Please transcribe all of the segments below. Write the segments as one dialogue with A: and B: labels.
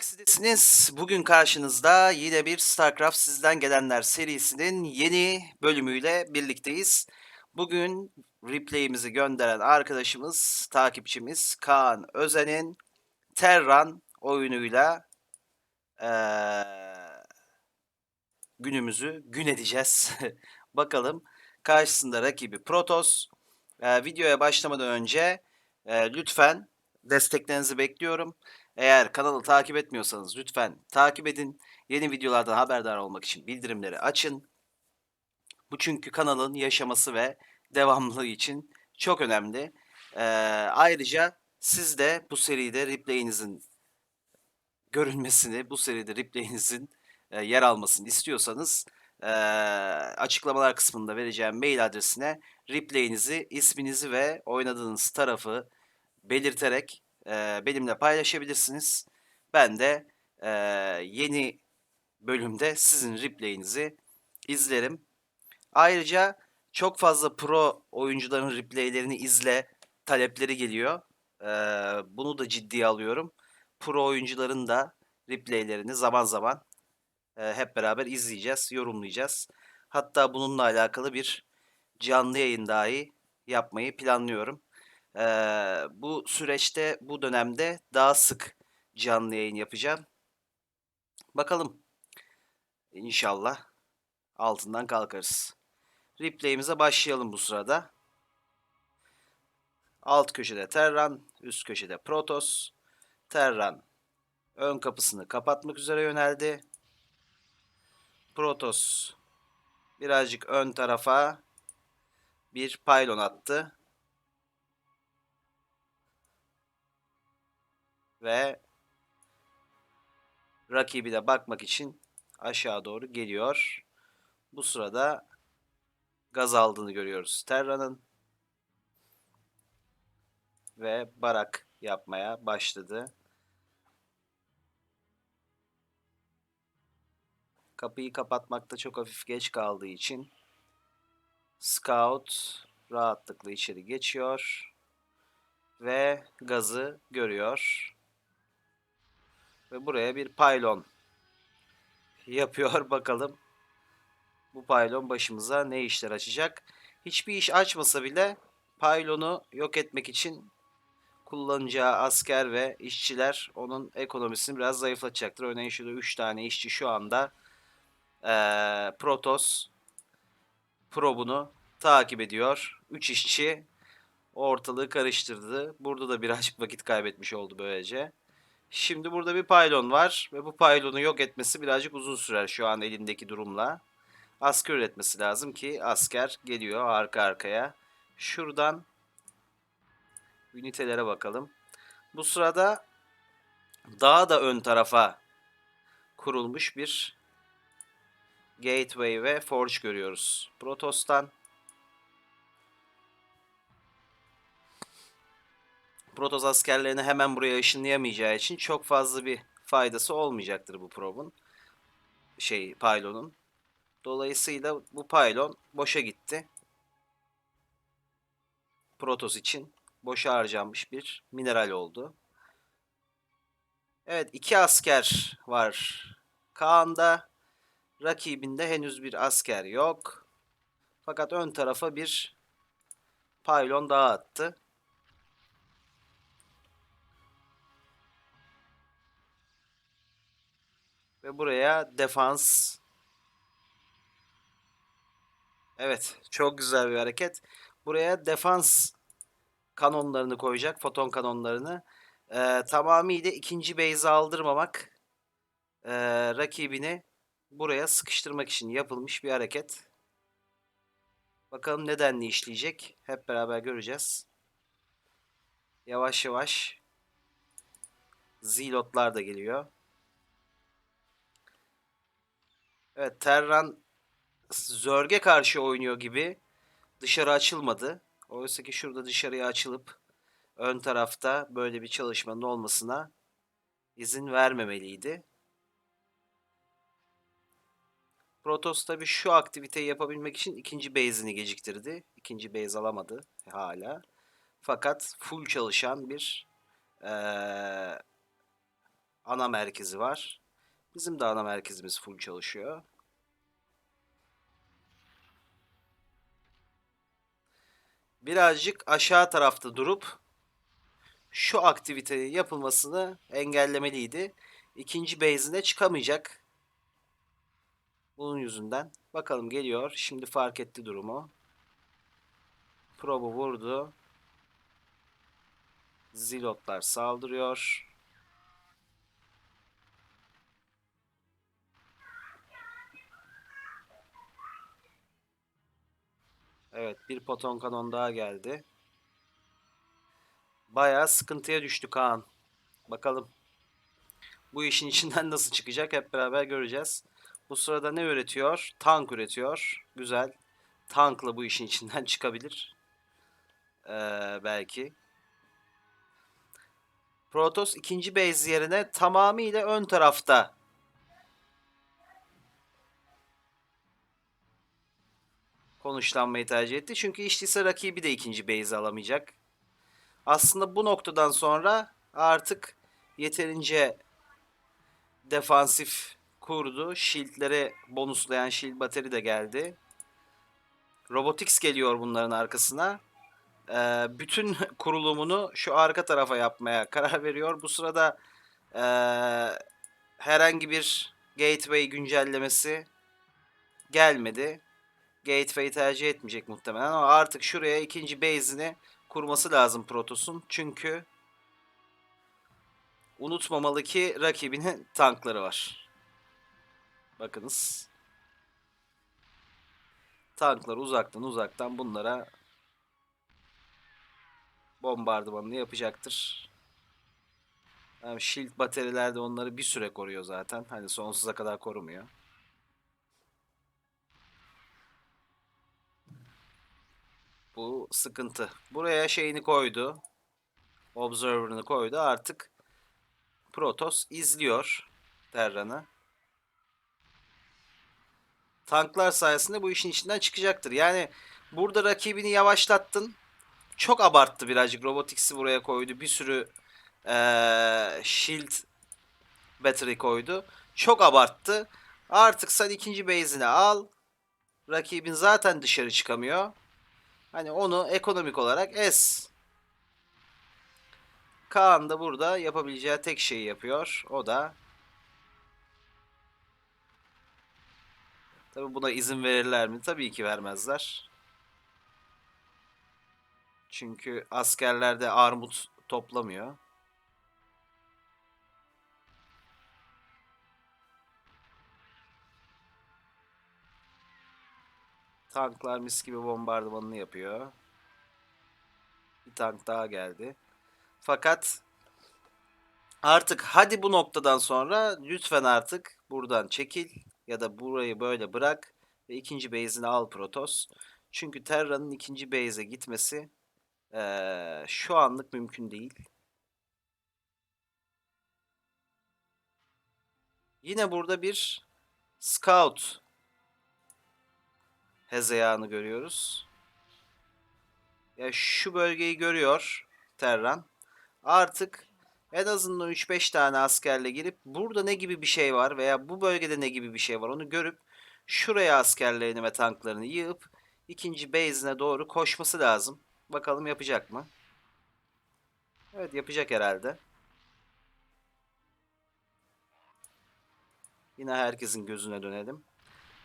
A: Galaxy'desiniz. Bugün karşınızda yine bir StarCraft Sizden Gelenler serisinin yeni bölümüyle birlikteyiz. Bugün replay'imizi gönderen arkadaşımız, takipçimiz Kaan Özen'in Terran oyunuyla eee, günümüzü gün edeceğiz. Bakalım karşısında rakibi Protoss. Eee, videoya başlamadan önce eee, lütfen desteklerinizi bekliyorum. Eğer kanalı takip etmiyorsanız lütfen takip edin. Yeni videolardan haberdar olmak için bildirimleri açın. Bu çünkü kanalın yaşaması ve devamlılığı için çok önemli. Ee, ayrıca siz de bu seride replay'inizin görünmesini, bu seride replay'inizin e, yer almasını istiyorsanız e, açıklamalar kısmında vereceğim mail adresine replay'inizi, isminizi ve oynadığınız tarafı belirterek e, benimle paylaşabilirsiniz. Ben de e, yeni bölümde sizin replay'inizi izlerim. Ayrıca çok fazla pro oyuncuların replay'lerini izle talepleri geliyor. E, bunu da ciddiye alıyorum. Pro oyuncuların da replay'lerini zaman zaman e, hep beraber izleyeceğiz, yorumlayacağız. Hatta bununla alakalı bir canlı yayın dahi yapmayı planlıyorum. Eee, bu süreçte, bu dönemde daha sık canlı yayın yapacağım. Bakalım. İnşallah altından kalkarız. Replay'imize başlayalım bu sırada. Alt köşede Terran, üst köşede Protoss. Terran ön kapısını kapatmak üzere yöneldi. Protoss birazcık ön tarafa bir pylon attı. Ve rakibi de bakmak için aşağı doğru geliyor. Bu sırada gaz aldığını görüyoruz Terra'nın ve barak yapmaya başladı. Kapıyı kapatmakta çok hafif geç kaldığı için Scout rahatlıkla içeri geçiyor ve gazı görüyor. Ve buraya bir pylon yapıyor bakalım. Bu pylon başımıza ne işler açacak? Hiçbir iş açmasa bile pylonu yok etmek için kullanacağı asker ve işçiler onun ekonomisini biraz zayıflatacaktır. Örneğin şurada 3 tane işçi şu anda ee, Protoss probunu takip ediyor. 3 işçi ortalığı karıştırdı. Burada da birazcık vakit kaybetmiş oldu böylece. Şimdi burada bir paylon var ve bu paylonu yok etmesi birazcık uzun sürer şu an elindeki durumla. Asker üretmesi lazım ki asker geliyor arka arkaya. Şuradan ünitelere bakalım. Bu sırada daha da ön tarafa kurulmuş bir gateway ve forge görüyoruz. Protos'tan Protoss askerlerini hemen buraya ışınlayamayacağı için çok fazla bir faydası olmayacaktır bu probun. Şey, pylon'un. Dolayısıyla bu pylon boşa gitti. Protoss için boşa harcanmış bir mineral oldu. Evet, iki asker var. Kaan'da rakibinde henüz bir asker yok. Fakat ön tarafa bir pylon daha attı. Ve buraya defans. Evet. Çok güzel bir hareket. Buraya defans kanonlarını koyacak. Foton kanonlarını. Ee, tamamıyla ikinci base'i aldırmamak ee, rakibini buraya sıkıştırmak için yapılmış bir hareket. Bakalım nedenli işleyecek. Hep beraber göreceğiz. Yavaş yavaş zilotlar da geliyor. Evet Terran Zörg'e karşı oynuyor gibi dışarı açılmadı. Oysa ki şurada dışarıya açılıp ön tarafta böyle bir çalışmanın olmasına izin vermemeliydi. Protoss tabi şu aktiviteyi yapabilmek için ikinci base'ini geciktirdi. İkinci base alamadı hala. Fakat full çalışan bir ee, ana merkezi var. Bizim de ana merkezimiz full çalışıyor. Birazcık aşağı tarafta durup şu aktivitenin yapılmasını engellemeliydi. İkinci base'ine çıkamayacak. Bunun yüzünden. Bakalım geliyor. Şimdi fark etti durumu. Probu vurdu. Zilotlar saldırıyor. Evet bir poton kanon daha geldi. Bayağı sıkıntıya düştü Kaan. Bakalım. Bu işin içinden nasıl çıkacak hep beraber göreceğiz. Bu sırada ne üretiyor? Tank üretiyor. Güzel. Tankla bu işin içinden çıkabilir. Ee, belki. Protoss ikinci base yerine tamamıyla ön tarafta konuşlanmayı tercih etti. Çünkü iştiyse rakibi de ikinci base alamayacak. Aslında bu noktadan sonra artık yeterince defansif kurdu. Shield'lere bonuslayan shield bateri de geldi. Robotics geliyor bunların arkasına. Ee, bütün kurulumunu şu arka tarafa yapmaya karar veriyor. Bu sırada ee, herhangi bir gateway güncellemesi gelmedi. Gateway tercih etmeyecek muhtemelen ama artık şuraya ikinci base'ini kurması lazım Protos'un. Çünkü unutmamalı ki rakibinin tankları var. Bakınız. Tanklar uzaktan uzaktan bunlara bombardımanını yapacaktır. Yani shield bateriler de onları bir süre koruyor zaten. Hani sonsuza kadar korumuyor. Bu sıkıntı. Buraya şeyini koydu. Observer'ını koydu. Artık Protoss izliyor Terran'ı. Tanklar sayesinde bu işin içinden çıkacaktır. Yani burada rakibini yavaşlattın. Çok abarttı birazcık. Robotics'i buraya koydu. Bir sürü ee, shield battery koydu. Çok abarttı. Artık sen ikinci base'ini al. Rakibin zaten dışarı çıkamıyor. Hani onu ekonomik olarak es. Kaan da burada yapabileceği tek şeyi yapıyor. O da Tabi buna izin verirler mi? Tabii ki vermezler. Çünkü askerler de armut toplamıyor. Tanklar mis gibi bombardımanını yapıyor. Bir tank daha geldi. Fakat artık hadi bu noktadan sonra lütfen artık buradan çekil ya da burayı böyle bırak ve ikinci base'ini al Protoss. Çünkü Terra'nın ikinci base'e gitmesi ee, şu anlık mümkün değil. Yine burada bir Scout hezeyanı görüyoruz. Ya şu bölgeyi görüyor Terran. Artık en azından 3-5 tane askerle girip burada ne gibi bir şey var veya bu bölgede ne gibi bir şey var onu görüp şuraya askerlerini ve tanklarını yığıp ikinci base'ine doğru koşması lazım. Bakalım yapacak mı? Evet yapacak herhalde. Yine herkesin gözüne dönelim.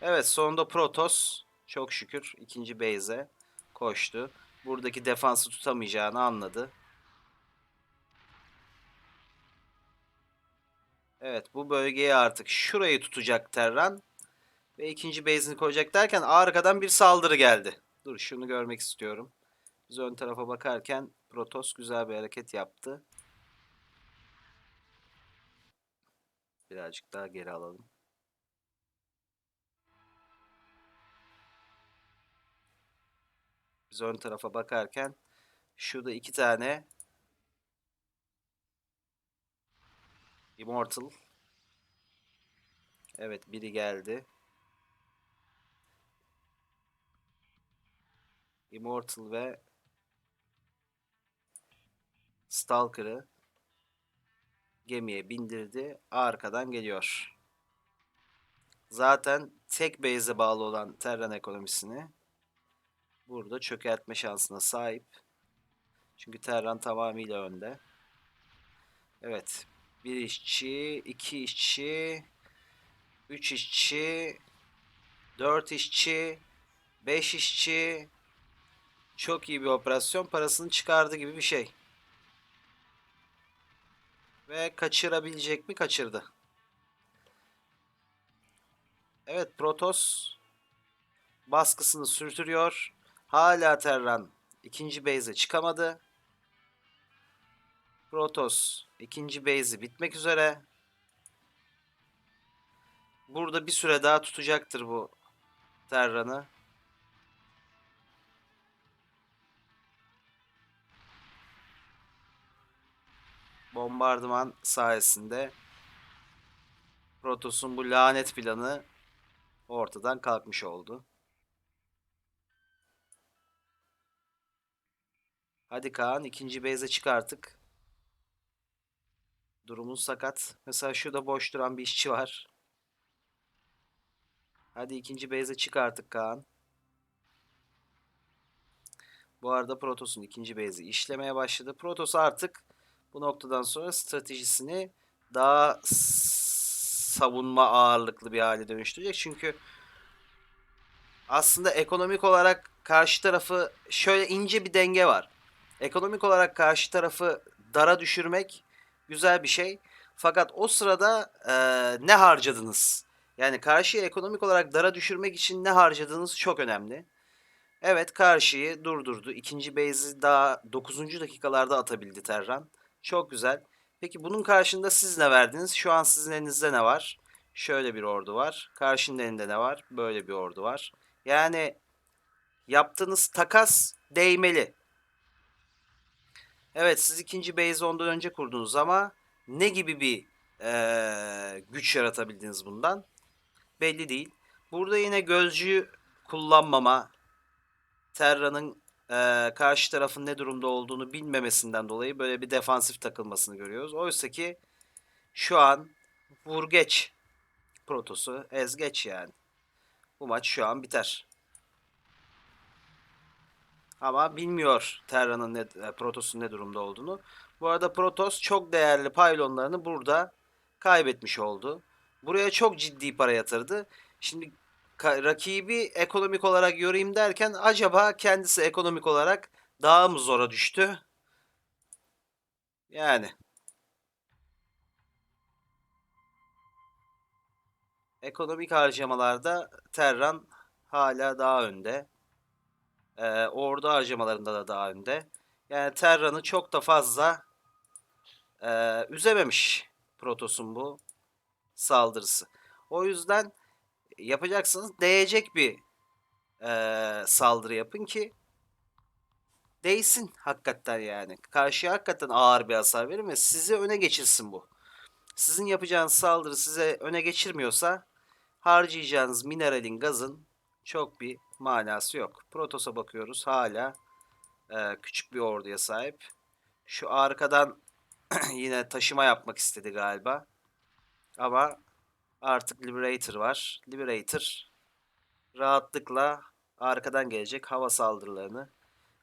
A: Evet sonunda Protoss çok şükür ikinci base'e koştu. Buradaki defansı tutamayacağını anladı. Evet bu bölgeye artık şurayı tutacak Terran. Ve ikinci base'ini koyacak derken arkadan bir saldırı geldi. Dur şunu görmek istiyorum. Biz ön tarafa bakarken Protoss güzel bir hareket yaptı. Birazcık daha geri alalım. Biz ön tarafa bakarken şurada iki tane Immortal. Evet biri geldi. Immortal ve Stalker'ı gemiye bindirdi. Arkadan geliyor. Zaten tek base'e bağlı olan Terran ekonomisini burada çökertme şansına sahip. Çünkü Terran tamamıyla önde. Evet. Bir işçi, iki işçi, üç işçi, dört işçi, beş işçi. Çok iyi bir operasyon. Parasını çıkardı gibi bir şey. Ve kaçırabilecek mi? Kaçırdı. Evet Protoss baskısını sürdürüyor. Hala Terran ikinci base'e çıkamadı. Protoss ikinci base'i bitmek üzere. Burada bir süre daha tutacaktır bu Terran'ı. Bombardıman sayesinde Protos'un bu lanet planı ortadan kalkmış oldu. Hadi Kaan ikinci base'e çık artık. Durumun sakat. Mesela şurada boş duran bir işçi var. Hadi ikinci base'e çık artık Kaan. Bu arada Protos'un ikinci base'i işlemeye başladı. Protos artık bu noktadan sonra stratejisini daha savunma ağırlıklı bir hale dönüştürecek. Çünkü aslında ekonomik olarak karşı tarafı şöyle ince bir denge var. Ekonomik olarak karşı tarafı dara düşürmek güzel bir şey. Fakat o sırada e, ne harcadınız? Yani karşıyı ekonomik olarak dara düşürmek için ne harcadığınız çok önemli. Evet karşıyı durdurdu. İkinci base'i daha 9. dakikalarda atabildi Terran. Çok güzel. Peki bunun karşında siz ne verdiniz? Şu an sizin elinizde ne var? Şöyle bir ordu var. Karşının elinde ne var? Böyle bir ordu var. Yani yaptığınız takas değmeli. Evet siz ikinci base ondan önce kurdunuz ama ne gibi bir ee, güç yaratabildiniz bundan? Belli değil. Burada yine gözcüyü kullanmama, Terra'nın e, karşı tarafın ne durumda olduğunu bilmemesinden dolayı böyle bir defansif takılmasını görüyoruz. Oysa ki şu an vur geç protosu ez geç yani. Bu maç şu an biter. Ama bilmiyor Terra'nın ne, e, Protos'un ne durumda olduğunu. Bu arada Protoss çok değerli paylonlarını burada kaybetmiş oldu. Buraya çok ciddi para yatırdı. Şimdi rakibi ekonomik olarak yorayım derken acaba kendisi ekonomik olarak daha mı zora düştü? Yani. Ekonomik harcamalarda Terran hala daha önde. Ee, ordu harcamalarında da daha önde. Yani Terran'ı çok da fazla e, üzememiş Protos'un bu saldırısı. O yüzden yapacaksınız değecek bir e, saldırı yapın ki değsin hakikaten yani. Karşıya hakikaten ağır bir hasar verin ve sizi öne geçirsin bu. Sizin yapacağınız saldırı size öne geçirmiyorsa harcayacağınız mineralin, gazın çok bir manası yok. Protos'a bakıyoruz. Hala e, küçük bir orduya sahip. Şu arkadan yine taşıma yapmak istedi galiba. Ama artık Liberator var. Liberator rahatlıkla arkadan gelecek hava saldırılarını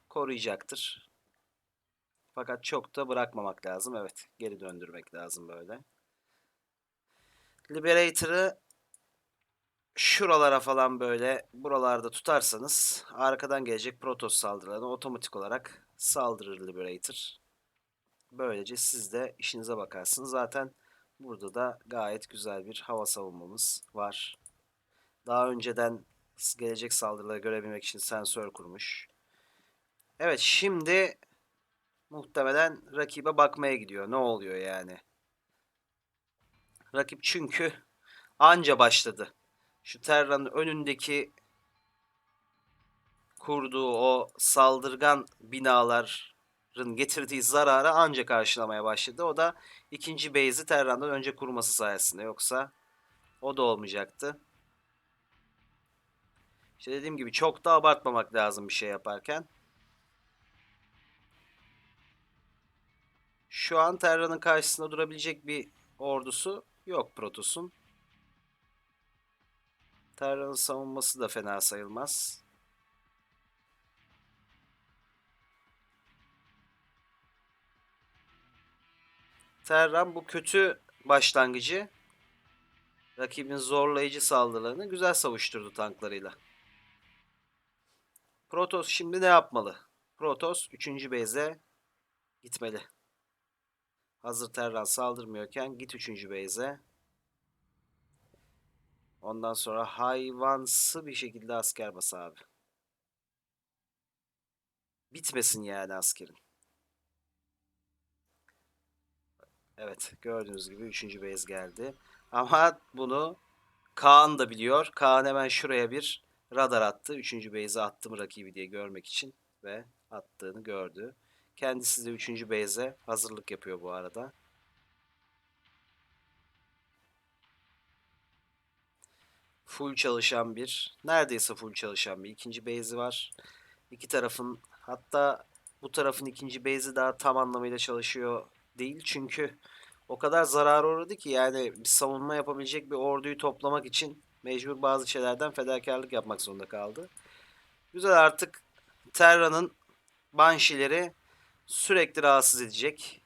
A: koruyacaktır. Fakat çok da bırakmamak lazım. Evet geri döndürmek lazım böyle. Liberator'ı şuralara falan böyle buralarda tutarsanız arkadan gelecek Protoss saldırılarına otomatik olarak saldırır Liberator. Böylece siz de işinize bakarsınız. Zaten burada da gayet güzel bir hava savunmamız var. Daha önceden gelecek saldırıları görebilmek için sensör kurmuş. Evet şimdi muhtemelen rakibe bakmaya gidiyor. Ne oluyor yani? Rakip çünkü anca başladı. Şu Terra'nın önündeki kurduğu o saldırgan binaların getirdiği zararı ancak karşılamaya başladı. O da ikinci base'i Terran'dan önce kurması sayesinde. Yoksa o da olmayacaktı. İşte dediğim gibi çok da abartmamak lazım bir şey yaparken. Şu an Terra'nın karşısında durabilecek bir ordusu yok Protos'un. Terra'nın savunması da fena sayılmaz. Terran bu kötü başlangıcı rakibin zorlayıcı saldırılarını güzel savuşturdu tanklarıyla. Protoss şimdi ne yapmalı? Protoss 3. base'e gitmeli. Hazır Terran saldırmıyorken git 3. base'e. Ondan sonra hayvansı bir şekilde asker bas abi. Bitmesin yani askerin. Evet gördüğünüz gibi 3. base geldi. Ama bunu Kaan da biliyor. Kaan hemen şuraya bir radar attı. 3. base'e attı mı rakibi diye görmek için ve attığını gördü. Kendisi de 3. base'e hazırlık yapıyor bu arada. Full çalışan bir, neredeyse full çalışan bir ikinci base'i var. İki tarafın hatta bu tarafın ikinci base'i daha tam anlamıyla çalışıyor değil. Çünkü o kadar zarar uğradı ki yani bir savunma yapabilecek bir orduyu toplamak için mecbur bazı şeylerden fedakarlık yapmak zorunda kaldı. Güzel artık Terra'nın Banshee'leri sürekli rahatsız edecek.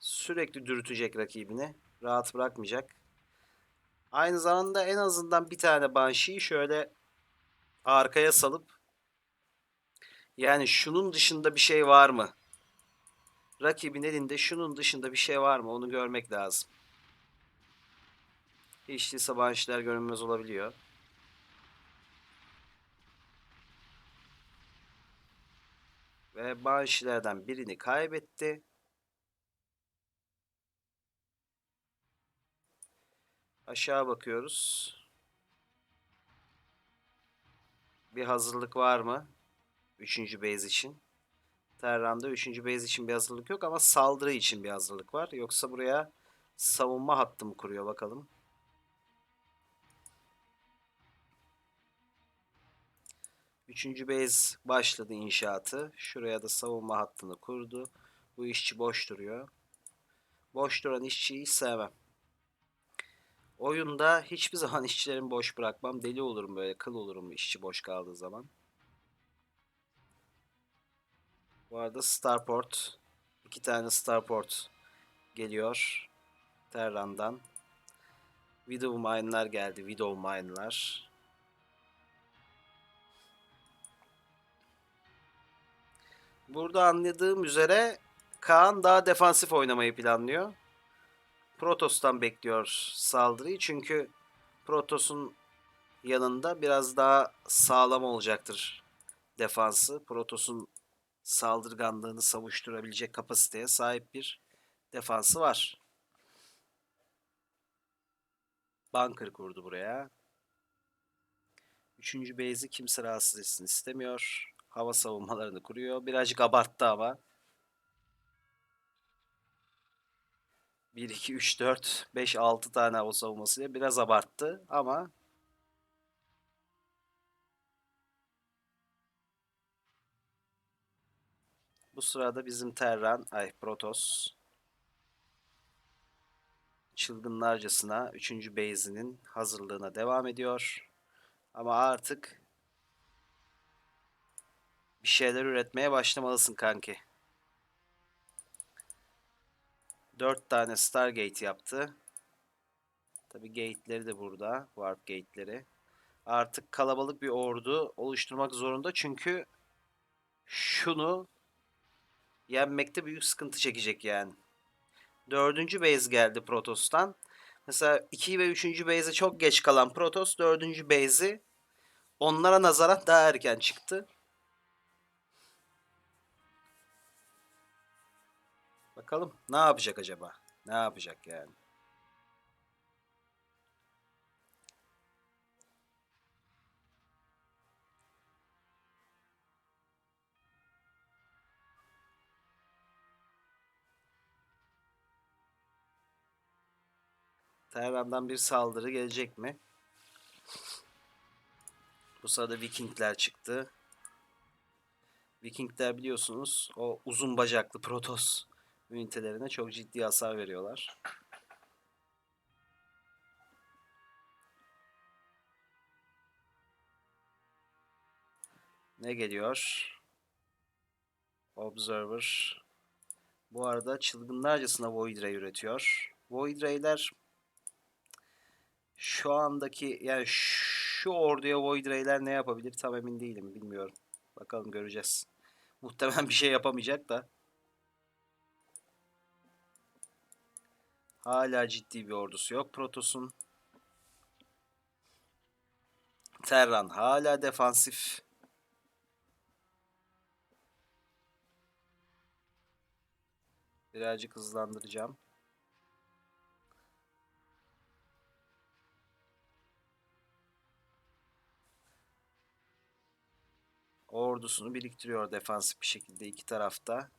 A: Sürekli dürütecek rakibini. Rahat bırakmayacak. Aynı zamanda en azından bir tane Banshee'yi şöyle arkaya salıp yani şunun dışında bir şey var mı? Rakibin elinde şunun dışında bir şey var mı? Onu görmek lazım. Hiç değilse Banshee'ler görünmez olabiliyor. Ve Banshee'lerden birini kaybetti. Aşağı bakıyoruz. Bir hazırlık var mı? Üçüncü base için. Terran'da üçüncü base için bir hazırlık yok ama saldırı için bir hazırlık var. Yoksa buraya savunma hattı mı kuruyor bakalım. Üçüncü base başladı inşaatı. Şuraya da savunma hattını kurdu. Bu işçi boş duruyor. Boş duran işçiyi sevmem. Oyunda hiçbir zaman işçilerimi boş bırakmam. Deli olurum böyle kıl olurum işçi boş kaldığı zaman. Bu arada Starport iki tane Starport geliyor Terran'dan. Widow Mine'lar geldi. Widow Mine'lar. Burada anladığım üzere Kaan daha defansif oynamayı planlıyor. Protos'tan bekliyor saldırıyı. Çünkü Protos'un yanında biraz daha sağlam olacaktır defansı. Protos'un saldırganlığını savuşturabilecek kapasiteye sahip bir defansı var. Bunker kurdu buraya. Üçüncü base'i kimse rahatsız etsin istemiyor. Hava savunmalarını kuruyor. Birazcık abarttı ama. 1, 2, 3, 4, 5, 6 tane hava savunmasıyla biraz abarttı ama bu sırada bizim Terran, ay Protoss çılgınlarcasına 3. base'inin hazırlığına devam ediyor. Ama artık bir şeyler üretmeye başlamalısın kanki. 4 tane Stargate yaptı. Tabi gate'leri de burada. Warp gate'leri. Artık kalabalık bir ordu oluşturmak zorunda. Çünkü şunu yenmekte büyük sıkıntı çekecek yani. Dördüncü base geldi Protos'tan. Mesela 2 ve 3. base'e çok geç kalan Protoss 4. base'i onlara nazaran daha erken çıktı. Bakalım ne yapacak acaba? Ne yapacak yani? Terran'dan bir saldırı gelecek mi? Bu sırada Vikingler çıktı. Vikingler biliyorsunuz o uzun bacaklı Protoss ünitelerine çok ciddi hasar veriyorlar. Ne geliyor? Observer. Bu arada çılgınlarcasına Void Ray üretiyor. Void Ray'ler şu andaki yani şu orduya Void Ray'ler ne yapabilir tam emin değilim. Bilmiyorum. Bakalım göreceğiz. Muhtemelen bir şey yapamayacak da. Hala ciddi bir ordusu yok Protos'un. Terran hala defansif. Birazcık hızlandıracağım. Ordusunu biriktiriyor defansif bir şekilde iki tarafta.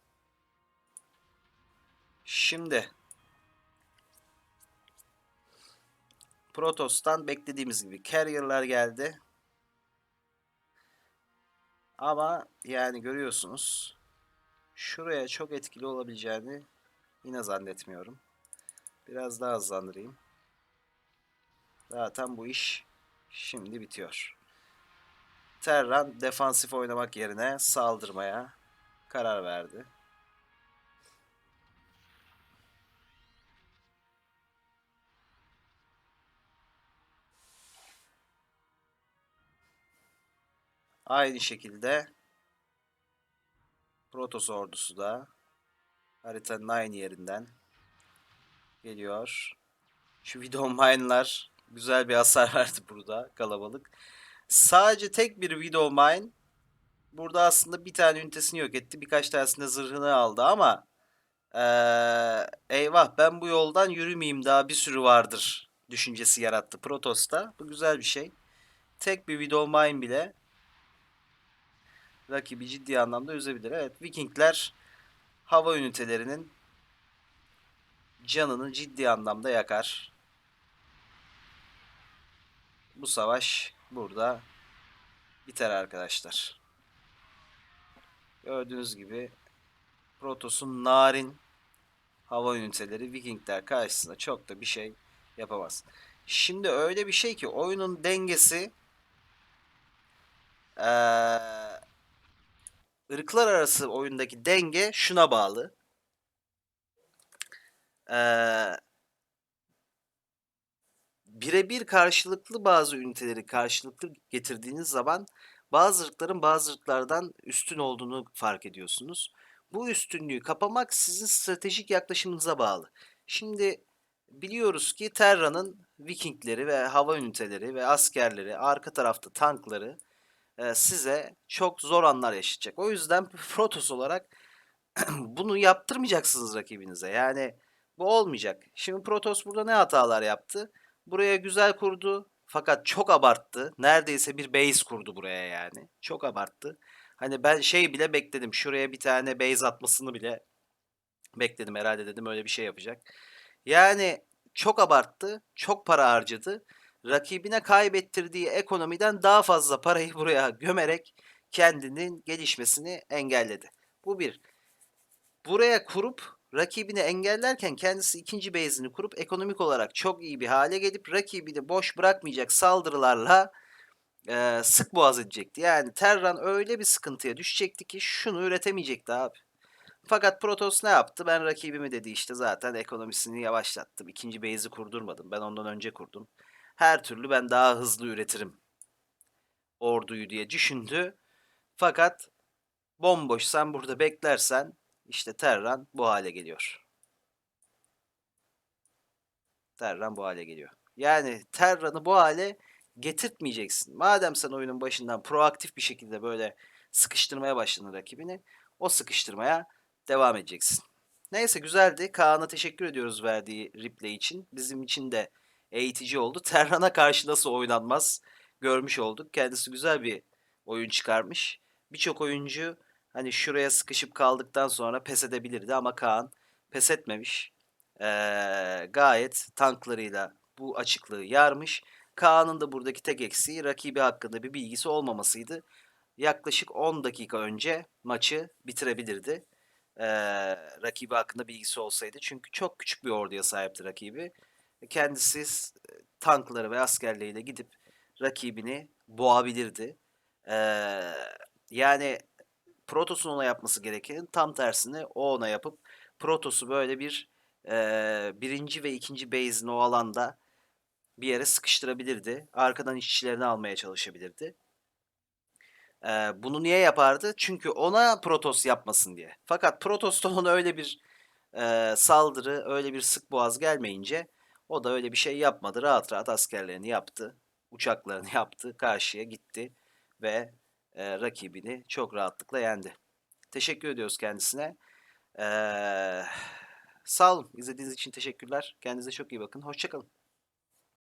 A: Şimdi Protos'tan beklediğimiz gibi carrier'lar geldi. Ama yani görüyorsunuz şuraya çok etkili olabileceğini yine zannetmiyorum. Biraz daha hızlandırayım. Zaten bu iş şimdi bitiyor. Terran defansif oynamak yerine saldırmaya karar verdi. Aynı şekilde Protoss ordusu da haritanın aynı yerinden geliyor. Şu Widow güzel bir hasar verdi burada kalabalık. Sadece tek bir Widow burada aslında bir tane ünitesini yok etti. Birkaç tanesinde zırhını aldı ama ee, eyvah ben bu yoldan yürümeyeyim daha bir sürü vardır düşüncesi yarattı Protos'ta. Bu güzel bir şey. Tek bir Widow bile rakibi ciddi anlamda üzebilir. Evet Vikingler hava ünitelerinin canını ciddi anlamda yakar. Bu savaş burada biter arkadaşlar. Gördüğünüz gibi Protos'un narin hava üniteleri Vikingler karşısında çok da bir şey yapamaz. Şimdi öyle bir şey ki oyunun dengesi ee, ırklar arası oyundaki denge şuna bağlı. Ee, birebir karşılıklı bazı üniteleri karşılıklı getirdiğiniz zaman bazı ırkların bazı ırklardan üstün olduğunu fark ediyorsunuz. Bu üstünlüğü kapamak sizin stratejik yaklaşımınıza bağlı. Şimdi biliyoruz ki Terra'nın Vikingleri ve hava üniteleri ve askerleri, arka tarafta tankları e, size çok zor anlar yaşayacak. O yüzden Protoss olarak bunu yaptırmayacaksınız rakibinize. Yani bu olmayacak. Şimdi Protoss burada ne hatalar yaptı? Buraya güzel kurdu fakat çok abarttı. Neredeyse bir base kurdu buraya yani. Çok abarttı. Hani ben şey bile bekledim. Şuraya bir tane base atmasını bile bekledim herhalde dedim öyle bir şey yapacak. Yani çok abarttı. Çok para harcadı. Rakibine kaybettirdiği ekonomiden daha fazla parayı buraya gömerek kendinin gelişmesini engelledi. Bu bir. Buraya kurup rakibini engellerken kendisi ikinci base'ini kurup ekonomik olarak çok iyi bir hale gelip rakibini boş bırakmayacak saldırılarla e, sık boğaz edecekti. Yani Terran öyle bir sıkıntıya düşecekti ki şunu üretemeyecekti abi. Fakat Protoss ne yaptı? Ben rakibimi dedi işte zaten ekonomisini yavaşlattım. İkinci base'i kurdurmadım. Ben ondan önce kurdum. Her türlü ben daha hızlı üretirim orduyu diye düşündü. Fakat bomboş sen burada beklersen işte Terran bu hale geliyor. Terran bu hale geliyor. Yani Terran'ı bu hale getirtmeyeceksin. Madem sen oyunun başından proaktif bir şekilde böyle sıkıştırmaya başladın rakibini, o sıkıştırmaya devam edeceksin. Neyse güzeldi. Kaan'a teşekkür ediyoruz verdiği replay için. Bizim için de eğitici oldu. Terran'a karşı nasıl oynanmaz görmüş olduk. Kendisi güzel bir oyun çıkarmış. Birçok oyuncu hani şuraya sıkışıp kaldıktan sonra pes edebilirdi ama Kaan pes etmemiş. Ee, gayet tanklarıyla bu açıklığı yarmış. Kaan'ın da buradaki tek eksiği rakibi hakkında bir bilgisi olmamasıydı. yaklaşık 10 dakika önce maçı bitirebilirdi. Ee, rakibi hakkında bilgisi olsaydı. Çünkü çok küçük bir orduya sahipti rakibi. Kendisi tankları ve askerleriyle gidip rakibini boğabilirdi. Ee, yani Protos'un ona yapması gerekenin tam tersini o ona yapıp Protos'u böyle bir e, birinci ve ikinci base'in o alanda bir yere sıkıştırabilirdi. Arkadan işçilerini almaya çalışabilirdi. Ee, bunu niye yapardı? Çünkü ona Protoss yapmasın diye. Fakat Protos'tan ona öyle bir e, saldırı, öyle bir sık boğaz gelmeyince o da öyle bir şey yapmadı. Rahat rahat askerlerini yaptı. Uçaklarını yaptı. Karşıya gitti ve e, rakibini çok rahatlıkla yendi. Teşekkür ediyoruz kendisine. Ee, sağ olun. İzlediğiniz için teşekkürler. Kendinize çok iyi bakın. Hoşçakalın.